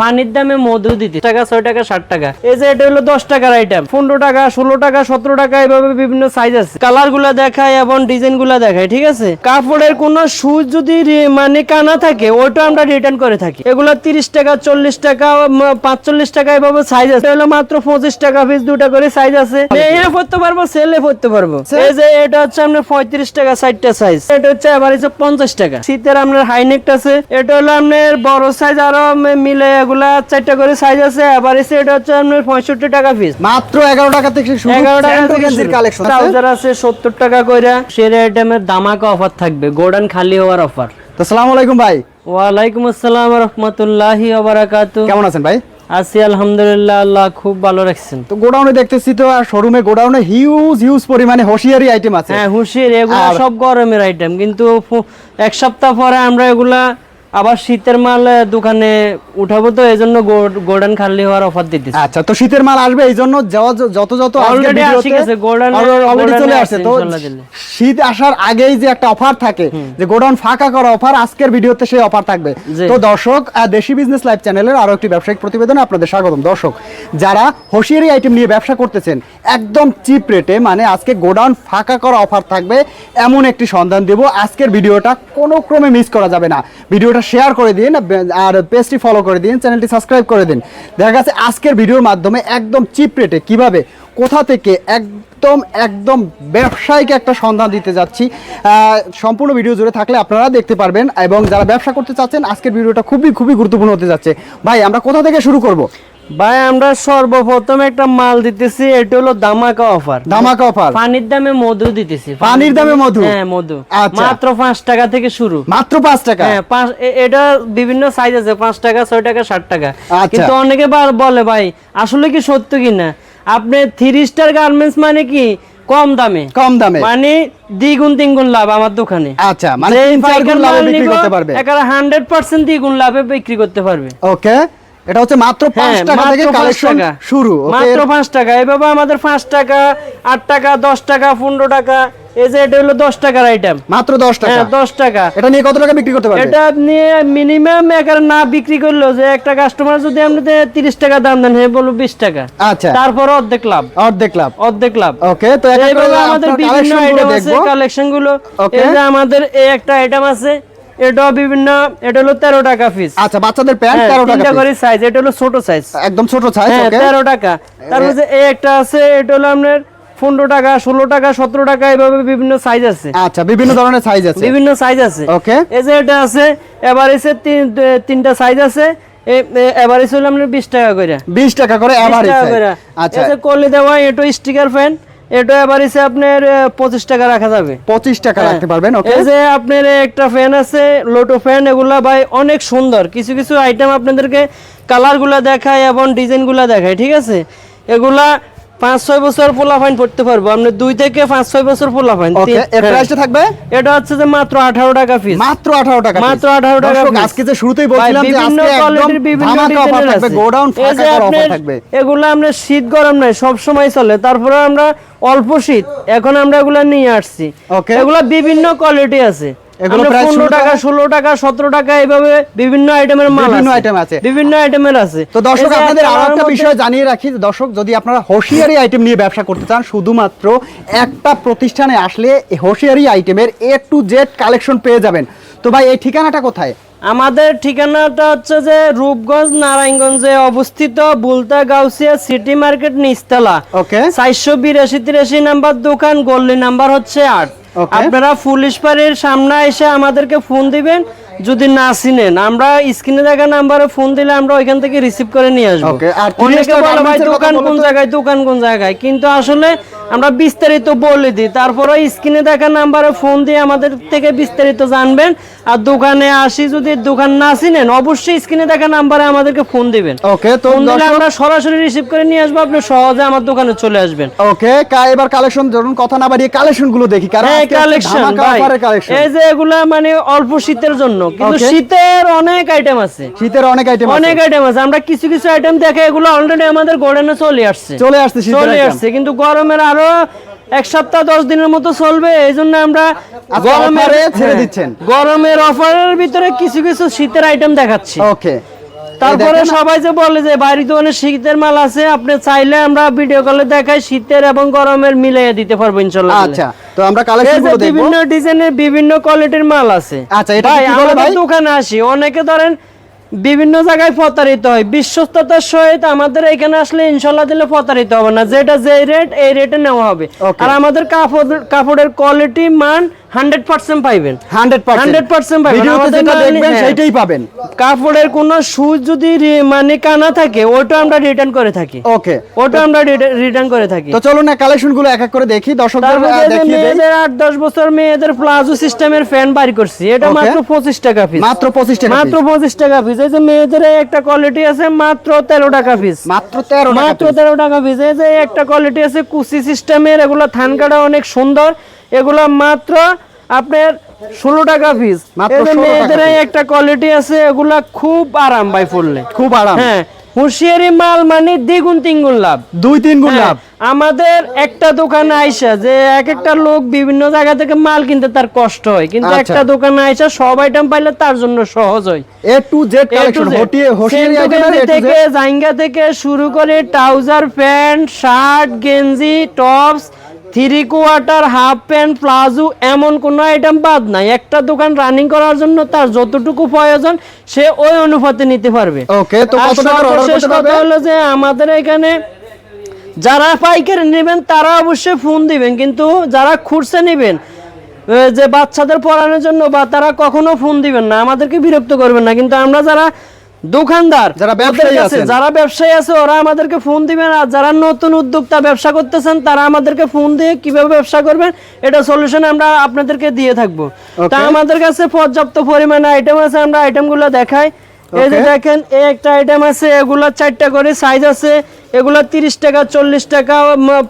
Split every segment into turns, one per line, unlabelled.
পানির দামে মধু দিতে। টাকা ছয় টাকা ষাট টাকা। এই যে এটা হলো দশ টাকার আইটেম পনেরো টাকা ষোলো টাকা সতেরো টাকা এভাবে বিভিন্ন সাইজ আছে। কালারগুলা দেখায় এবং ডিজাইনগুলা দেখায় ঠিক আছে? কাপড়ের কোনো সুজ যদি মানে কানা থাকে ওটা আমরা রিটার্ন করে থাকি। এগুলো তিরিশ টাকা চল্লিশ টাকা পাঁচচল্লিশ টাকা এভাবে সাইজ আছে। এটা হলো মাত্র পঁচিশ টাকা পিস দুটা করে সাইজ আছে। মেয়ে পড়তে পারব ছেলে পড়তে পারব। এই যে এটা হচ্ছে আপনার পঁয়ত্রিশ টাকা ষাটটা সাইজ এটা হচ্ছে এবার হচ্ছে পঞ্চাশ টাকা। শীতের আপনার হাইনেক আছে। এটা হলো আপনার বড় সাইজ আরও মিলে এগুলা চারটা করে সাইজ আছে আবার এটা হচ্ছে আপনার পঁয়ষট্টি টাকা পিস
মাত্র এগারো টাকা থেকে
এগারো টাকা থেকে
কালেকশন
ট্রাউজার আছে। সত্তর টাকা করে সেরা আইটেমের দামাকা অফার থাকবে গোল্ডেন খালি হওয়ার অফার
তো সালাম আলাইকুম ভাই।
ওয়ালাইকুম আসসালাম রহমতুল্লাহি ওবারাকাতু
কেমন আছেন ভাই?
আছি আলহামদুলিল্লাহ আল্লাহ খুব ভালো রাখছেন।
তো গোডাউনে দেখতেছি তো আর শোরুমে গোডাউনে হিউজ হিউজ পরিমাণে হোশিয়ারি আইটেম আছে।
হ্যাঁ হুশিয়ার এগুলো সব গরমের আইটেম কিন্তু এক সপ্তাহ পরে আমরা এগুলা আবার শীতের মাল দোকানে উঠাবো তো এই জন্য গোল্ডেন খালি হওয়ার অফার দিতেছি।
আচ্ছা তো শীতের মাল আসবে এই জন্য যত যত
গেছে,
অলরেডি চলে
গোডাউনে
আসছে। তো শীত আসার আগেই যে একটা অফার থাকে যে গোডাউন ফাঁকা করা অফার আজকের ভিডিওতে সেই অফার থাকবে। তো দর্শক দেশি বিজনেস লাইভ চ্যানেলের আরও একটি ব্যবসায়িক প্রতিবেদনে আপনাদের স্বাগতম। দর্শক যারা হোশিয়ারি আইটেম নিয়ে ব্যবসা করতেছেন একদম চিপ রেটে মানে আজকে গোডাউন ফাঁকা করা অফার থাকবে এমন একটি সন্ধান দেব। আজকের ভিডিওটা কোনো ক্রমে মিস করা যাবে না। ভিডিওটা শেয়ার করে দিন আর পেজটি ফলো করে দিন চ্যানেলটি সাবস্ক্রাইব করে দিন। দেখা গেছে আজকের ভিডিওর মাধ্যমে একদম চিপ রেটে কীভাবে, কোথা থেকে একদম একদম ব্যবসায়িক একটা সন্ধান দিতে যাচ্ছি। সম্পূর্ণ ভিডিও জুড়ে থাকলে আপনারা দেখতে পারবেন এবং যারা ব্যবসা করতে চাচ্ছেন, আজকের ভিডিওটা খুবই খুবই গুরুত্বপূর্ণ হতে যাচ্ছে। ভাই, আমরা কোথা থেকে শুরু করব?
ভাই আমরা সর্বপ্রথম একটা মাল দিতেছি এটা হলো দামাকা অফার
ধামাকা অফার
পানির দামে মধু দিতেছি।
পানির দামে মধু?
হ্যাঁ মধু।
আচ্ছা।
মাত্র পাঁচ টাকা থেকে শুরু।
মাত্র পাঁচ টাকা?
হ্যাঁ এটা বিভিন্ন সাইজ আছে পাঁচ টাকা ছয় টাকা ষাট টাকা।
আচ্ছা।
কিন্তু অনেকে বলে ভাই আসলে কি সত্য কিনা? আপনি থ্রি স্টার গার্মেন্টস মানে কি? কম দামে।
কম দামে।
মানে দ্বিগুণ তিনগুণ লাভ আমার দোকানে।
আচ্ছা মানে
যেই
তিন চার
পাইকার
গুণ লাভে
মাল
বিক্রি
নিবো,
করতে পারবে।
একেবারে হান্ড্রেড পার্সেন্ট দ্বিগুণ লাভে বিক্রি করতে পারবে।
ওকে এটা হচ্ছে মাত্র পাঁচ
হ্যাঁ,
টাকা থেকে কালেকশন শুরু
মাত্র পাঁচ টাকা। এভাবে আমাদের পাঁচ টাকা আট টাকা দশ টাকা পনেরো টাকা এই যে এটা হলো দশ টাকার আইটেম
মাত্র দশ টাকা।
হ্যাঁ দশ টাকা।
এটা নিয়ে কত টাকা বিক্রি করতে পারবে?
এটা আপনি মিনিমাম একার না বিক্রি করল যে একটা কাস্টমার যদি আপনি তিরিশ টাকা দাম দেন হ্যাঁ বলব বিশ টাকা।
আচ্ছা।
তারপর অর্ধেক লাভ।
অর্ধেক লাভ।
অর্ধেক লাভ।
ওকে তো
এইভাবে আমাদের বিভিন্ন আইটেম আছে
কালেকশনগুলো।
এই যে আমাদের এই একটা আইটেম আছে এটাও বিভিন্ন এটা হলো তেরো টাকা পিস
আচ্ছা বাচ্চাদের প্যান্ট তেরো টাকা
তিনটা করে সাইজ এটা হলো ছোট সাইজ
একদম ছোট সাইজ
হ্যাঁ
ওকে
টাকা। তারপর যে এই একটা আছে এটা হলো আপনার পনেরো টাকা ষোলো টাকা সতেরো টাকা এভাবে বিভিন্ন সাইজ আছে।
আচ্ছা বিভিন্ন ধরনের সাইজ আছে।
বিভিন্ন সাইজ আছে।
ওকে
এই যে এটা আছে এভারেজে তিনটা সাইজ আছে। এভারেজ হলো আপনার বিশ টাকা করে।
বিশ টাকা করে
20
এভারেজ
টাকা
আচ্ছা।
কলি দেওয়া এটা স্টিকার ফ্যান এটা এভারেজে আপনার পঁচিশ টাকা রাখা যাবে।
পঁচিশ টাকা
হ্যাঁ।
রাখতে পারবেন
এই যে আপনার একটা ফ্যান আছে লোটো ফ্যান এগুলা ভাই অনেক সুন্দর। কিছু কিছু আইটেম আপনাদেরকে কালারগুলা দেখায় এবং ডিজাইনগুলা দেখায় ঠিক আছে? এগুলা পাঁচ ছয় বছর পোলা ফাইন পড়তে পারব। আপনি দুই থেকে পাঁচ ছয় বছর পোলা ফাইন
প্রাইসটা থাকবে?
এটা হচ্ছে যে মাত্র আঠারো টাকা পিস
মাত্র 18 টাকা
মাত্র। 18 টাকা
আজকে যে শুরুতেই বলছিলাম যে
বিভিন্ন কোয়ালিটির বিভিন্ন
অফার
ডিজাইনের আছে।
গোডাউন অফার থাকবে।
এগুলো আমরা শীত গরম নাই সব সময় চলে। তারপরে আমরা অল্প শীত। এখন আমরা এগুলো নিয়ে আসছি. এগুলো বিভিন্ন কোয়ালিটি আছে।
এগুলো প্রায়
15
শুরু
টাকা
টাকা-
ষোলো টাকা সতেরো টাকা এইভাবে বিভিন্ন আইটেমের মাল
বিভিন্ন
আছে।
আছে।
বিভিন্ন আইটেমের আছে।
তো দর্শক আপনাদের
আরও
একটা বিষয় জানিয়ে রাখি দর্শক যদি আপনারা হোশিয়ারি আইটেম নিয়ে ব্যবসা করতে চান শুধুমাত্র একটা প্রতিষ্ঠানে আসলে হোশিয়ারি আইটেমের এ টু জেড কালেকশন পেয়ে যাবেন। তো ভাই এই ঠিকানাটা কোথায়?
আমাদের ঠিকানাটা হচ্ছে যে রূপগঞ্জ নারায়ণগঞ্জে অবস্থিত বুলতা গাউসিয়া সিটি মার্কেট নিচতলা।
ওকে
চারশো বিরাশি তিরাশি নাম্বার দোকান গল্লি নাম্বার হচ্ছে আট. আপনারা পুলিশ সামনে এসে আমাদেরকে ফোন দিবেন। যদি না চিনেন আমরা স্ক্রিনে দেখা নাম্বারে ফোন দিলে আমরা ওইখান থেকে রিসিভ করে নিয়ে আসব। অনেকে বলে ভাই দোকান কোন জায়গায় দোকান কোন জায়গায়? কিন্তু আসলে আমরা বিস্তারিত বলে দিই। তারপরে স্ক্রিনে দেখা নাম্বারে ফোন দিয়ে আমাদের থেকে বিস্তারিত জানবেন। আর দোকানে আসি যদি দোকান না চিনেন অবশ্যই স্ক্রিনে দেখা নাম্বারে আমাদেরকে ফোন দিবেন।
ওকে তো
আমরা সরাসরি রিসিভ করে নিয়ে আসব আপনি সহজে আমার দোকানে চলে আসবেন।
ওকে কা- এবার কালেকশন ধরুন কথা না বাড়িয়ে কালেকশনগুলো দেখি কারণ
হ্যাঁ কালেকশন এই যে এগুলা মানে অল্প শীতের জন্য। কিন্তু শীতের অনেক আইটেম আছে।
শীতের অনেক আইটেম
অনেক আইটেম আছে। আমরা কিছু কিছু আইটেম দেখে এগুলো অলরেডি আমাদের চলে আসছে।
চলে আসছে
চলে আসছে। কিন্তু গরমের আরও এক সপ্তাহ দশ দিনের মতো চলবে। এই জন্য আমরা
গরমের ছেড়ে
হ্যাঁ,
দিচ্ছেন।
গরমের অফারের ভিতরে কিছু কিছু শীতের আইটেম দেখাচ্ছি।
ওকে
তারপরে সবাই যে বলে যে বাড়িতে অনেক শীতের মাল আছে আপনি চাইলে আমরা ভিডিও কলে দেখাই শীতের এবং গরমের মিলিয়ে দিতে পারব ইনশাল্লাহ
আচ্ছা তো আমরা কালেকশনগুলো
বিভিন্ন ডিজাইনের বিভিন্ন কোয়ালিটির মাল আছে।
আচ্ছা, এটা কি বলে ভাই?
দোকানে আসি অনেকে ধরেন বিভিন্ন জায়গায় প্রতারিত হয় বিশ্বস্ততার সহিত আমাদের এখানে আসলে ইনশাল্লাহ দিলে প্রতারিত হবে না। যেটা যে রেট এই রেটে নেওয়া হবে. আর আমাদের কাপড় কাপড়ের কোয়ালিটি মান হান্ড্রেড পার্সেন্ট পাইবেন।
Hundred percent.
100% পাবেন। হ্যাঁ।
সেইটাই পাবেন।
কাপড়ের কোন সুচ যদি মানে কানা থাকে ওটা আমরা রিটার্ন করে থাকি।
ওকে।
ওটা আমরা রিটার্ন করে থাকি।
তো চলুন না কালেকশনগুলো এক এক করে দেখি দর্শকদের
মেয়েদের আট দশ বছর মেয়েদের প্লাজো সিস্টেমের ফ্যান বাড়ি করছি। এটা মাত্র পঁচিশ টাকা পিস
মাত্র পঁচিশ টাকা
মাত্র পঁচিশ টাকা পিস এই যে মেয়েদের একটা কোয়ালিটি আছে মাত্র তেরো টাকা পিস
মাত্র তেরো টাকা
মাত্র তেরো টাকা পিস এই যে একটা কোয়ালিটি আছে কুচি সিস্টেমের এগুলো থানকাটা অনেক সুন্দর। এগুলো মাত্র আপনার ষোলো টাকা পিস
মাত্র
এই যে
16 টাকা
মেয়েদের একটা কোয়ালিটি আছে এগুলা খুব আরাম ভাই ফুললে
খুব আরাম।
হ্যাঁ হুঁশিয়ারি মাল মানে দ্বিগুণ তিনগুণ লাভ।
দুই তিন গুণ
হ্যাঁ,
লাভ।
আমাদের একটা দোকানে আইসা যে এক একটা লোক বিভিন্ন জায়গা থেকে মাল কিনতে তার কষ্ট হয় কিন্তু
আচ্ছা।
একটা দোকানে আইসা সব আইটেম পাইলে তার জন্য সহজ হয়।
A to Z collection. হটিয়ে হোশিয়ারি টু
থেকে জাইঙ্গা থেকে শুরু করে ট্রাউজার প্যান্ট শার্ট গেঞ্জি tops three quarter half pant palazzo এমন কোনো আইটেম বাদ নাই। একটা দোকান রানিং করার জন্য তার যতটুকু প্রয়োজন সে ওই অনুপাতে নিতে পারবে।
ওকে তো কত টাকার অর্ডার
সর্বশেষ
করতে পারবে?
কথা হলো যে আমাদের এখানে যারা পাইকারি নেবেন তারা অবশ্যই ফোন দিবেন। কিন্তু যারা খুরসে নেবেন যে বাচ্চাদের পড়ানোর জন্য বা তারা কখনো ফোন দিবেন না আমাদেরকে বিরক্ত করবেন না। কিন্তু আমরা যারা দোকানদার
যারা ব্যবসায়ী আছেন।
যারা ব্যবসায়ী আছে ওরা আমাদেরকে ফোন দিবেন আর যারা নতুন উদ্যোক্তা ব্যবসা করতেছেন তারা আমাদেরকে ফোন দিয়ে কীভাবে ব্যবসা করবেন এটা সলিউশন আমরা আপনাদেরকে দিয়ে থাকব। তা আমাদের কাছে পর্যাপ্ত পরিমাণে আইটেম আছে আমরা আইটেমগুলো দেখাই। এই যে দেখেন এই একটা আইটেম আছে এগুলা চারটা করে সাইজ আছে এগুলা তিরিশ টাকা চল্লিশ টাকা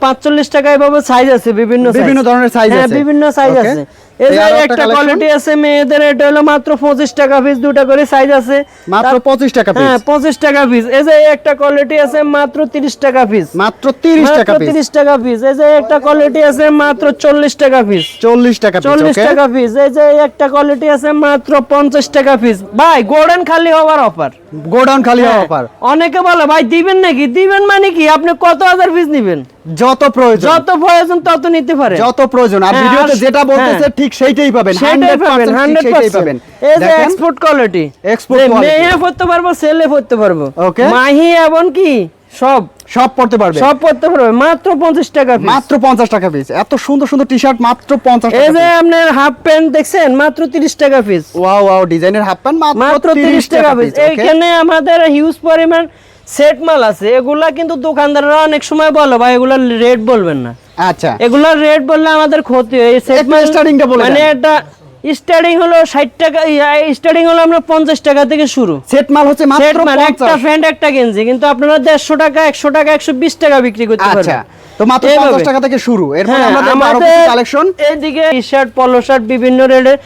পাঁচচল্লিশ টাকা এভাবে সাইজ আছে বিভিন্ন
বিভিন্ন ধরনের size
হ্যাঁ,
আছে।
বিভিন্ন সাইজ আছে।
একটা
একটা কোয়ালিটি আছে মেয়েদের এটা হলো মাত্র পঁচিশ টাকা পিস দুটা করে সাইজ আছে।
মাত্র পঁচিশ টাকা
হ্যাঁ পঁচিশ টাকা পিস এই যে একটা কোয়ালিটি আছে মাত্র তিরিশ টাকা পিস
মাত্র তিরিশ টাকা
তিরিশ টাকা পিস এই যে একটা কোয়ালিটি আছে মাত্র চল্লিশ টাকা পিস
চল্লিশ টাকা
চল্লিশ টাকা পিস এই যে একটা কোয়ালিটি আছে মাত্র পঞ্চাশ টাকা পিস ভাই গোল্ডেন খালি হওয়ার অফার
গোডাউন খালি
হ্যাঁ।
অফার
অনেকে বলে ভাই দিবেন নাকি? দিবেন মানে কি? আপনি কত হাজার পিস নিবেন?
যত প্রয়োজন।
যত প্রয়োজন তত নিতে পারে।
যত প্রয়োজন। আর
হ্যাঁ,
ভিডিওতে যেটা বলতেছে
হ্যাঁ।
ঠিক সেইটাই পাবেন
সেটাই পাবেন
100% সেইটাই পাবেন।
এই যে এক্সপোর্ট কোয়ালিটি
Export quality।
মেয়ে পড়তে পারব ছেলে পড়তে পারব।
Okay.
মাহি এবং কি? সব।
সব পড়তে পারবে।
সব পড়তে পারবে। মাত্র পঞ্চাশ টাকা piece।
মাত্র পঞ্চাশ টাকা পিস এত সুন্দর সুন্দর টি শার্ট মাত্র পঞ্চাশ
এই যে আপনার হাফ প্যান্ট দেখছেন মাত্র তিরিশ টাকা পিস
ওয়াও ওয়াও ডিজাইনের হাফ প্যান্ট
মাত্র
মাত্র
তিরিশ টাকা পিস
পিস
এইখানে আমাদের হিউজ পরিমাণ সেট মাল আছে এগুলা কিন্তু দোকানদাররা অনেক সময় বলে ভাই এগুলা রেট বলবেন না।
আচ্ছা।
এগুলা রেট বললে আমাদের ক্ষতি হয়। সেট মাল
স্টার্টিংটা বলে
মানে। এটা স্টার্টিং হলো ষাট টাকা স্টার্টিং হলো আমরা পঞ্চাশ টাকা থেকে শুরু।
সেট মাল হচ্ছে মাত্র
মানে একটা
ফ্রেন্ড
প্যান্ট একটা গেঞ্জি কিন্তু আপনারা দেড়শো টাকা একশো টাকা একশো বিশ টাকা বিক্রি করতে
আচ্ছা।
পারবেন।
তো মাত্র
এইভাবে।
পঞ্চাশ টাকা থেকে শুরু। এরপর
হ্যাঁ,
আমরা দেখব আরও
আমাদের
কালেকশন
এইদিকে টি শার্ট পলো শার্ট বিভিন্ন রেটের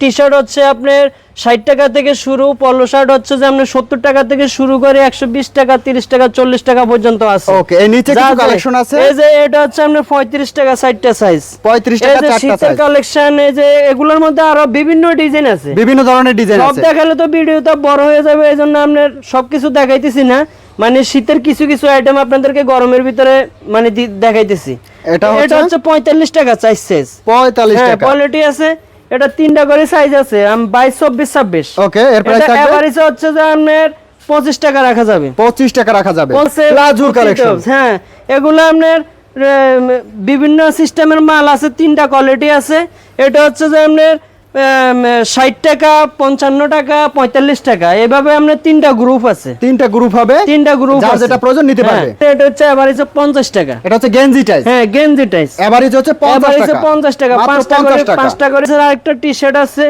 টি শার্ট হচ্ছে আপনার ষাট টাকা থেকে শুরু পলো শার্ট হচ্ছে যে আপনার সত্তর টাকা থেকে শুরু করে একশো বিশ টাকা তিরিশ টাকা চল্লিশ টাকা পর্যন্ত আছে।
ওকে এই নিচে কিছু কালেকশন আছে?
এই যে এটা হচ্ছে আপনার পঁয়ত্রিশ টাকা ষাটটা সাইজ
পঁয়ত্রিশ
এই
টাকা
যে
চারটা
শীতের
size।
কালেকশন এই যে এগুলোর মধ্যে আরও বিভিন্ন ডিজাইন আছে।
বিভিন্ন ধরনের ডিজাইন
সব
আছে।
দেখালে তো ভিডিওটা বড় হয়ে যাবে এই জন্য আপনার সবকিছু দেখাইতেছি না। মানে শীতের কিছু কিছু আইটেম আপনাদেরকে গরমের ভিতরে মানে দেখাইতেছি।
এটা হচ্ছে?
এটা হচ্ছে? পঁয়তাল্লিশ টাকা চাইজ সাইজ
পঁয়তাল্লিশ
হ্যাঁ
টাকা।
কোয়ালিটি আছে এটা তিনটা করে সাইজ আছে বাইশ চব্বিশ ছাব্বিশ।
ওকে এর প্রাইস থাকবে?
হচ্ছে যে আপনার পঁচিশ টাকা রাখা যাবে।
পঁচিশ টাকা রাখা যাবে। প্লাজোর কালেকশন
হ্যাঁ এগুলো আপনার বিভিন্ন সিস্টেমের মাল আছে তিনটা কোয়ালিটি আছে। এটা হচ্ছে যে আপনার ষাট টাকা পঞ্চান্ন টাকা পঁয়তাল্লিশ টাকা। এভাবে আপনার তিনটা গ্রুপ আছে।
তিনটা গ্রুপ হবে।
তিনটা গ্রুপ
যেটা প্রয়োজন নিতে পারবে।
এটা হচ্ছে এভারেজ পঞ্চাশ টাকা।
এটা হচ্ছে গেঞ্জি টাইস
হ্যাঁ গেঞ্জি টাইস
এভারেজ হচ্ছে পঞ্চাশ টাকা।
পাঁচটা করে পাঁচটা করে আরেকটা টি শার্ট আছে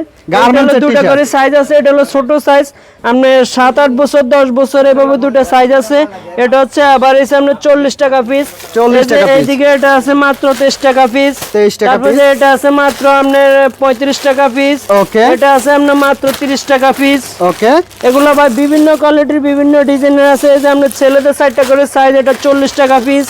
দুটা করে সাইজ আছে। এটা হলো ছোট সাইজ আপনার সাত আট বছর দশ বছর এভাবে দুটো সাইজ আছে। এটা হচ্ছে আবার এসে আপনার চল্লিশ টাকা পিস
40 টাকা
এইদিকে এটা আছে মাত্র তেইশ টাকা পিস
23 টাকা
তারপরে এটা আছে মাত্র আপনার পঁয়ত্রিশ টাকা পিস
ওকে
এটা আছে আপনার মাত্র তিরিশ টাকা পিস
ওকে
এগুলো ভাই বিভিন্ন কোয়ালিটির বিভিন্ন ডিজাইনের আছে। এই যে আপনার ছেলেদের সাইডটা করে সাইজ এটা চল্লিশ টাকা পিস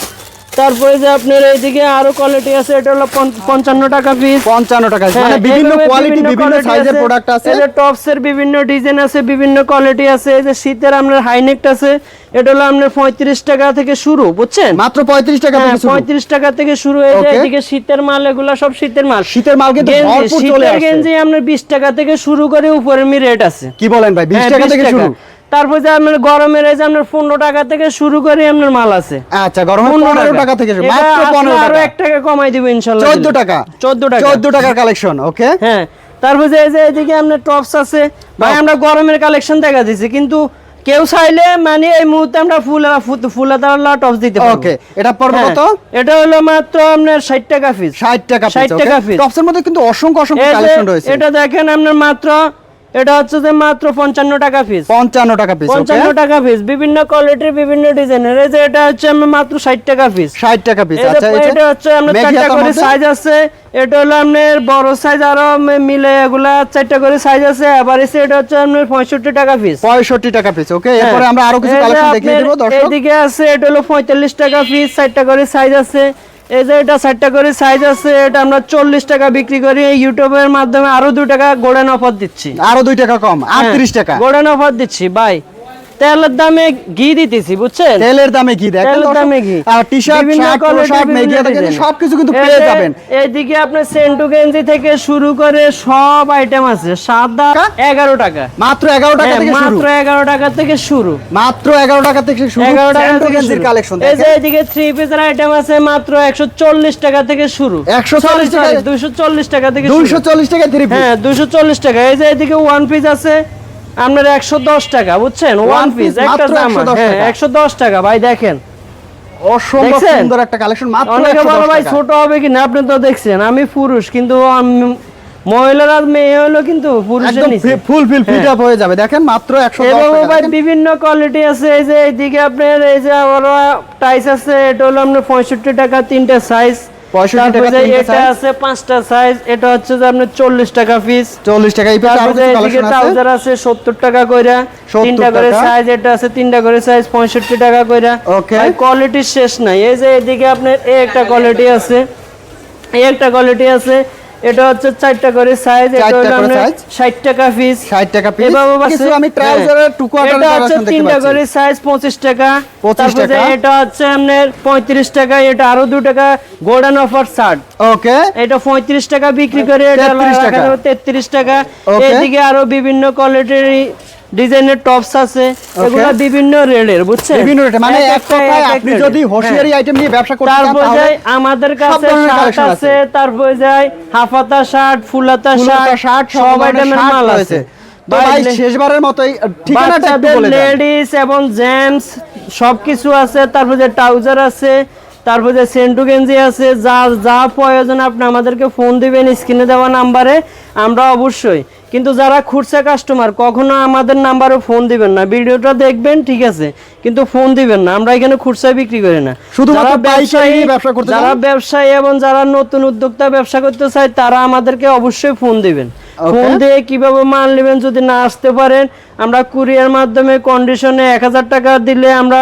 তারপরে যে আপনার এইদিকে আরও কোয়ালিটি আছে এটা হলো পঞ্চান্ন টাকা পিস
পঞ্চান্ন টাকা মানে বিভিন্ন কোয়ালিটি বিভিন্ন সাইজের প্রোডাক্ট আছে।
এই যে টপস এর বিভিন্ন ডিজাইন আছে বিভিন্ন কোয়ালিটি আছে। এই যে শীতের আপনার হাইনেক আছে এটা হলো আপনার পঁয়ত্রিশ টাকা থেকে শুরু বুঝছেন?
মাত্র পঁয়ত্রিশ টাকা থেকে শুরু।
পঁয়ত্রিশ টাকা থেকে শুরু। হয়ে যায় এদিকে শীতের মাল এগুলা সব শীতের মাল।
শীতের মাল কিন্তু ভরপুর চলে
শীতের গেঞ্জি আপনার বিশ টাকা থেকে শুরু করে উপরে মি রেট আছে।
কি বলেন ভাই বিশ
হ্যাঁ,
টাকা থেকে শুরু।
তারপর যে আপনার গরমের এই যে আপনার পনেরো টাকা থেকে শুরু করে আপনার মাল আছে।
আচ্ছা গরমে পনেরো টাকা। থেকে মাত্র পনেরো
আরও
টাকা।
এক টাকা কমাই দিব ইনশাল্লাহ।
চোদ্দ টাকা।
চোদ্দ টাকা।
চোদ্দ টাকার কালেকশন ওকে
হ্যাঁ তারপর যে এই যে এদিকে আপনার টপস আছে ভাই আমরা গরমের কালেকশন দেখা দিছি কিন্তু কেউ চাইলে মানে এই মুহূর্তে আমরা ফুল ফুল ফুলাতাওয়ালা টপস দিতে পারব।
ওকে এটা পড়বে
হ্যাঁ,
কত?
এটা হলো মাত্র আপনার ষাট টাকা পিস
ষাট টাকা
60 টাকা piece।
টপসের মধ্যে কিন্তু অসংখ্য অসংখ্য কালেকশন রয়েছে।
এটা দেখেন আপনার মাত্র এটা হচ্ছে যে মাত্র পঞ্চান্ন টাকা পিস
পঞ্চান্ন টাকা পিস
পঞ্চান্ন টাকা পিস বিভিন্ন কোয়ালিটির বিভিন্ন ডিজাইনের এই যে এটা হচ্ছে আমার মাত্র ষাট টাকা পিস
ষাট টাকা পিস আচ্ছা
এটা হচ্ছে
মেঘি
চারটা করে সাইজ আছে। এটা হলো আপনার বড় সাইজ আরও মিলে এগুলা চারটা করে সাইজ আছে। আবার এসে এটা হচ্ছে আপনার পঁয়ষট্টি টাকা পিস
পঁয়ষট্টি টাকা পিস ওকে এরপরে আমরা আরও কিছু কালেকশন দেখিয়ে দেবো দর্শক।
এদিকে আছে এটা হলো পঁয়তাল্লিশ টাকা পিস চারটা করে সাইজ আছে। এই যে এটা চারটা করে সাইজ আছে এটা আমরা চল্লিশ টাকা বিক্রি করি। ইউটিউবের মাধ্যমে আরও দু টাকা গোড়েন অফার দিচ্ছি।
আরও দুই টাকা কম
হ্যাঁ।
আটত্রিশ টাকা।
গোড়েন অফার দিচ্ছি ভাই তেলের দামে ঘি দিতেছি বুঝছেন?
তেলের দামে ঘি
তেলের দামে ঘি।
আর টি শার্ট শার্ট পোশাক
বিভিন্ন
থেকে সবকিছু কিন্তু পেয়ে যাবেন।
এইদিকে আপনার সেন্টু গেঞ্জি থেকে শুরু করে সব আইটেম আছে। সাদা এগারো টাকা।
মাত্র এগারো টাকা
হ্যাঁ,
থেকে শুরু।
মাত্র এগারো টাকা থেকে শুরু।
মাত্র এগারো টাকা থেকে শুরু
এগারো টাকা থেকে
গেঞ্জির কালেকশন
এই যে এদিকে থ্রি পিসের আইটেম আছে মাত্র একশো চল্লিশ টাকা থেকে শুরু।
140 টাকা?
দুইশো চল্লিশ টাকা থেকে
দুইশো
শুরু।
চল্লিশ টাকা থ্রি পিস
হ্যাঁ দুইশো চল্লিশ টাকা। এই যে এদিকে ওয়ান পিস আছে আপনার একশো দশ টাকা বুঝছেন? ওয়ান পিস একটা
110
হ্যাঁ। একশো দশ টাকা ভাই দেখেন।
অসম্ভব সুন্দর একটা কালেকশন মাত্র
অনেকে বলো ভাই ছোট হবে কি না আপনি তো দেখছেন আমি পুরুষ কিন্তু মহিলারা মেয়ে হলো কিন্তু পুরুষের নিচে।
Full fill fit. আপ হয়ে। যাবে। দেখেন মাত্র একশো দশ
এবং
টাকা।
ভাই বিভিন্ন কোয়ালিটি আছে। এই যে এইদিকে আপনার এই যে আবার টাইস আছে এটা হলো আপনার পঁয়ষট্টি টাকা তিনটা সাইজ
65
এটা আছে পাঁচটা সাইজ এটা হচ্ছে যে আপনার চল্লিশ টাকা পিস
চল্লিশ টাকা
ট্রাউজার আছে? সত্তর টাকা কইরা। তিনটা করে সাইজ এটা আছে তিনটা করে সাইজ পঁয়ষট্টি টাকা কইরা।
ওকে
কোয়ালিটির শেষ নাই। এই যে এদিকে আপনার এই একটা কোয়ালিটি আছে। এই একটা কোয়ালিটি আছে এটা হচ্ছে চারটা করে সাইজ এটা হলো টাকা পিস
60 টাকা
পিস
কিছু আমি
হ্যাঁ।
two
এটা হচ্ছে
দেখতে।
করে সাইজ পঁচিশ টাকা
25 টাকা।
এটা হচ্ছে আপনার পঁয়ত্রিশ টাকা এটা আরও দু টাকা গোল্ডেন অফার শার্ট
ওকে
এটা পঁয়ত্রিশ টাকা বিক্রি করে এটা
33 টাকা।
তেত্রিশ টাকা এদিকে আরও বিভিন্ন কোয়ালিটির ডিজাইনের টপস আছে এগুলো বিভিন্ন রেলের বুঝছেন?
বিভিন্ন রেটে মানে
এক
কথায় আপনি যদি হোশিয়ারি। আইটেম নিয়ে ব্যবসা করতে চান
তারপর যাই আমাদের কাছে শার্ট
আছে।
তারপর যাই হাফাতা শার্ট ফুলাতা শার্ট সব আইটেমের মাল আছে।
ভাই শেষবারের মতোই ঠিকানাটা একটু বলে দেন।
লেডিস এবং জেন্টস সবকিছু আছে তারপর যে ট্রাউজার আছে তারপর যে সেন্টু গেঞ্জি আছে যা যা প্রয়োজন আপনি আমাদেরকে ফোন দিবেন স্ক্রিনে দেওয়া নাম্বারে আমরা অবশ্যই। কিন্তু যারা খুচরা কাস্টমার কখনো আমাদের নাম্বারে ফোন দিবেন না। ভিডিওটা দেখবেন ঠিক আছে? কিন্তু ফোন দিবেন না। আমরা এখানে খুচরা বিক্রি করি না।
শুধুমাত্র পাইকারি ব্যবসা করতে
যারা ব্যবসায়ী এবং যারা নতুন উদ্যোক্তা ব্যবসা করতে চায় তারা আমাদেরকে অবশ্যই ফোন দিবেন। ফোন দিয়ে কীভাবে মাল নেবেন যদি না আসতে পারেন আমরা কুরিয়ার মাধ্যমে কন্ডিশনে এক হাজার টাকা দিলে আমরা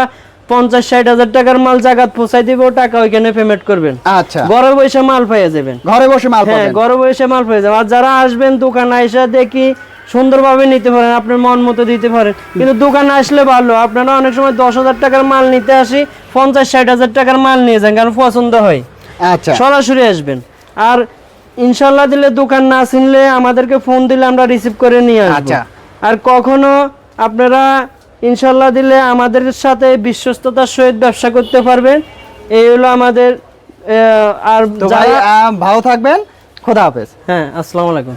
পঞ্চাশ ষাট হাজার টাকার মাল জাগাত পৌঁছাই দিব টাকা ওইখানে পেমেন্ট করবেন।
আচ্ছা।
ঘরে বসে মাল পেয়ে যাবেন।
ঘরে বসে মাল
হ্যাঁ ঘরে বসে মাল পেয়ে যাবেন। আর যারা আসবেন দোকানে এসে দেখি সুন্দরভাবে নিতে পারেন আপনার মন মতো দিতে পারেন। কিন্তু দোকানে আসলে ভালো আপনারা অনেক সময় দশ হাজার টাকার মাল নিতে আসি পঞ্চাশ ষাট হাজার টাকার মাল নিয়ে যান কারণ পছন্দ হয়।
আচ্ছা।
সরাসরি আসবেন। আর ইনশাল্লাহ দিলে দোকান না চিনলে আমাদেরকে ফোন দিলে আমরা রিসিভ করে নিয়ে আসব।
আচ্ছা।
আর কখনো আপনারা ইনশাল্লাহ দিলে আমাদের সাথে বিশ্বস্ততার সহিত ব্যবসা করতে পারবেন এই হলো আমাদের আর
ভালো থাকবেন। খোদা হাফেজ।
হ্যাঁ আসসালামু আলাইকুম।